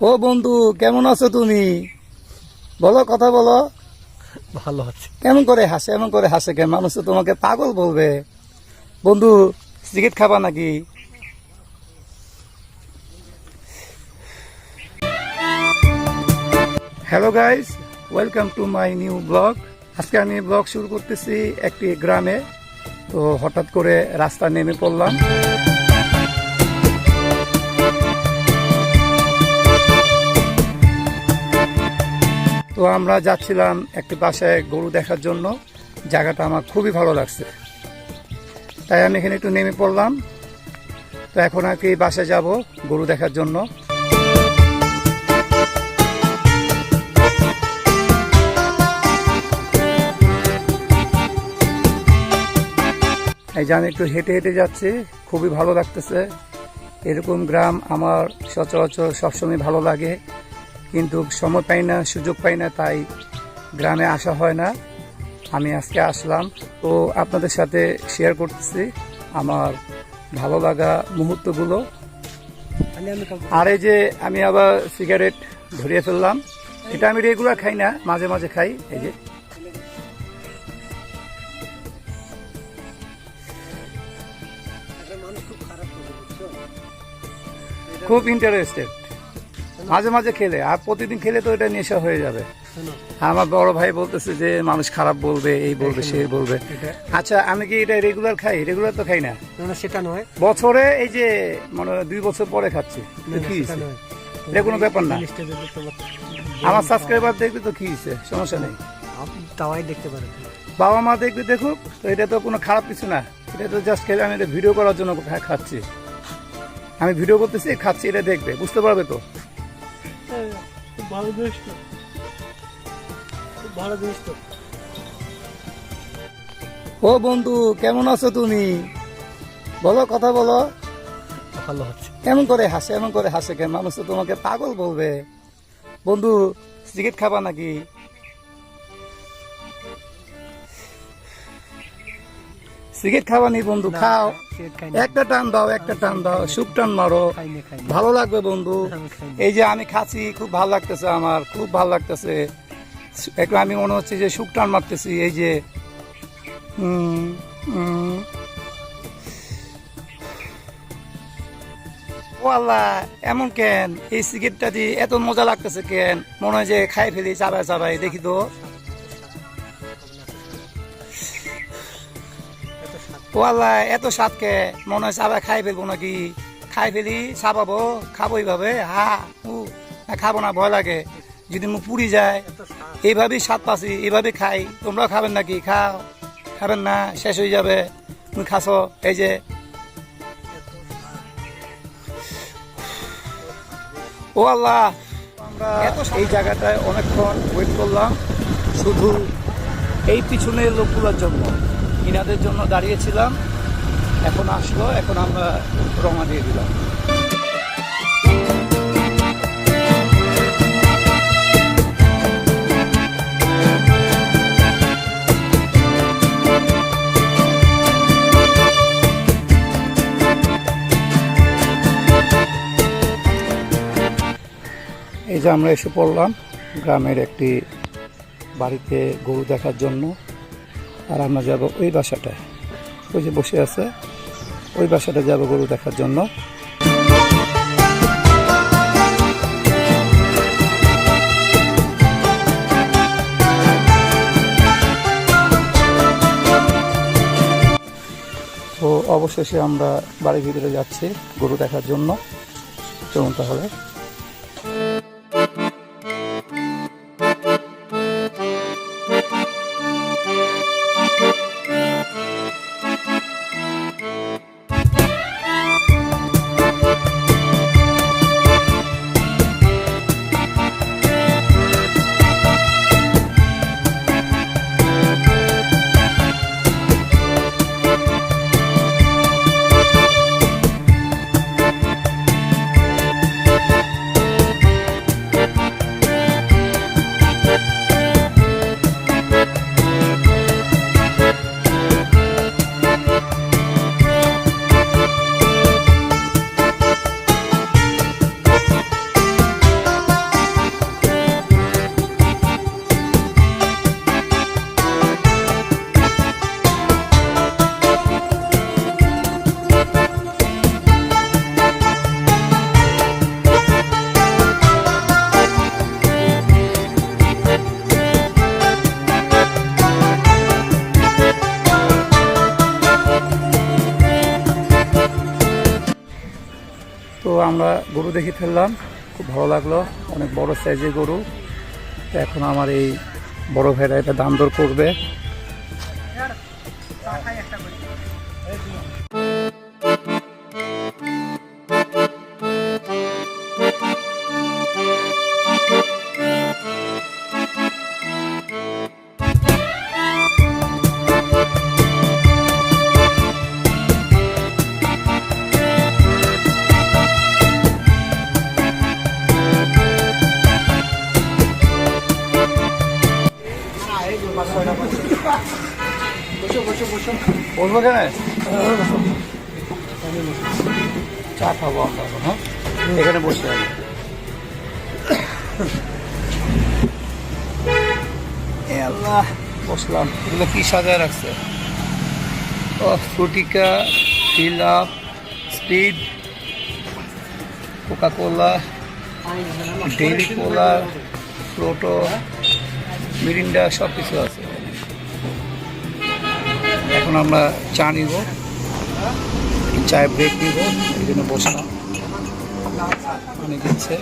ও বন্ধু কেমন আছো তুমি? বলো কথা বলো। ভালো আছে। কেমন করে হাসে এমন করে হাসে কেন? মানুষ তোমাকে পাগল বলবে। বন্ধু সিগারেট খাবা নাকি? Hello guys welcome to my new blog আজকে আমি ব্লগ শুরু করতেছি একটি গ্রামে। তো হঠাৎ করে রাস্তা নেমে পড়লাম। আমরা যাচ্ছিলাম একটি বাসায় গরু দেখার জন্য। জায়গাটা আমার খুবই ভালো লাগছে। তাই আমি এখানে একটু নেমে পড়লাম। তো এখন আর কি বাসায় যাব গরু দেখার জন্য। এই যে আমি একটু হেঁটে হেঁটে যাচ্ছি, খুবই ভালো লাগতেছে। এরকম গ্রাম আমার সচরাচর সবসময় ভালো লাগে। কিন্তু সময় পাই না সুযোগ পাই না তাই গ্রামে আসা হয় না। আমি আজকে আসলাম তো আপনাদের সাথে শেয়ার করতেছি আমার ভালো লাগা মুহূর্তগুলো আর এই যে আমি আবার সিগারেট ধরিয়ে ফেললাম। এটা আমি রেগুলার খাই না মাঝে মাঝে খাই এই যে। খুব ইন্টারেস্টেড মাঝে মাঝে খেলে আর প্রতিদিন খেলে তো এটা নেশা হয়ে যাবে। আমার বড় ভাই বলতেছে যে মানুষ খারাপ বলবে এই বলবে সে বলবে। আচ্ছা আমি কি এটা রেগুলার খাই? রেগুলার তো খাই না। সেটা নয়। বছরে এই যে মানে দুই বছর পরে খাচ্ছি। কি এটা কোনো ব্যাপার না। আমার সাবস্ক্রাইবার দেখবে তো কি হয়েছে সমস্যা নেই। তাওয়াই দেখতে পারেন বাবা মা দেখবে দেখুক। তো এটা তো কোনো খারাপ কিছু না। এটা তো জাস্ট খেলে আমি এটা ভিডিও করার জন্য খাচ্ছি। আমি ভিডিও করতেছি খাচ্ছি এটা দেখবে। বুঝতে পারবে তো? খুব ভালো জিনিস তো। খুব ভালো জিনিস তো। ও বন্ধু কেমন আছো তুমি? বলো কথা বলো। ভালো আছে। এমন করে হাসে এমন করে হাসে কেন? মানুষ তো তোমাকে পাগল বলবে। বন্ধু সিগারেট খাবা নাকি? সিগারেট খাবা নি বন্ধু খাও। একটা টান দাও একটা টান দাও সুপ টান মারো। ভালো লাগবে বন্ধু। এই যে আমি খাচ্ছি খুব ভালো লাগতেছে আমার খুব ভালো লাগতেছে। একটু আমি মনে হচ্ছে যে সুপ টান মারতেছি এই যে। ও আল্লাহ এমন কেন? এই সিগারেটটা দিয়ে এত মজা লাগতেছে কেন? মনে হয় যে খাই ফেলি চাবাই চাবাই দেখি তো। ও এত স্বাদ কে মনে হয় চাবাই খাই ফেলব নাকি? খাই ফেলি, চাবাবো, খাব এইভাবে? হা উ না, খাব না, ভয় লাগে। যদি মুখ পুড়ি যায়, এইভাবেই স্বাদ পাচ্ছি, এইভাবে খাই। তোমরাও খাবেন নাকি? খাও। খাবেন না, শেষ হয়ে যাবে। তুমি খাসো এই যে। ও আল্লাহ আমরা এই জায়গাটায় অনেকক্ষণ ওয়েট করলাম। শুধু এই পিছনের লোকগুলোর জন্য। ইনাদের জন্য দাঁড়িয়েছিলাম। এখন আসলো, এখন আমরা রওনা দিয়ে দিলাম। এই যে আমরা এসে পড়লাম, গ্রামের একটি বাড়িতে গরু দেখার জন্য। আর আমরা যাব ওই বাসাটায় ওই যে বসে আছে, ওই বাসাটা যাব গরু দেখার জন্য। তো অবশেষে আমরা বাড়ির ভিতরে যাচ্ছি গরু দেখার জন্য। চলুন তাহলে। আমরা গরু দেখে ফেললাম। খুব ভালো লাগল। অনেক বড় সাইজের গরু। এখন আমার এই বড় ভাইরা এটা দাম দর করবে। বলব কেন চা খাব আমরা হ্যাঁ? এখানে বসে আছি। এ আল্লাহ, বসলাম। এগুলো কি সাজায় রাখছে? ও, Frutika fill up speed Coca Cola daily cola, ফ্লোটো, Mirinda সব কিছু আছে। এখন আমরা চা নিব, চায় ব্রেক নিব, এই জন্য বসলাম। পানি দিচ্ছে।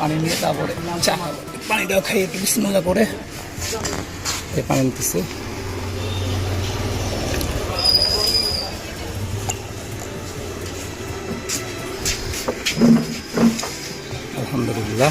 পানি নিয়ে তারপরে চা, পানিটাও খাইয়ে একটু বিসমিল্লা করে এই পানি নিতেছে আলহামদুলিল্লাহ।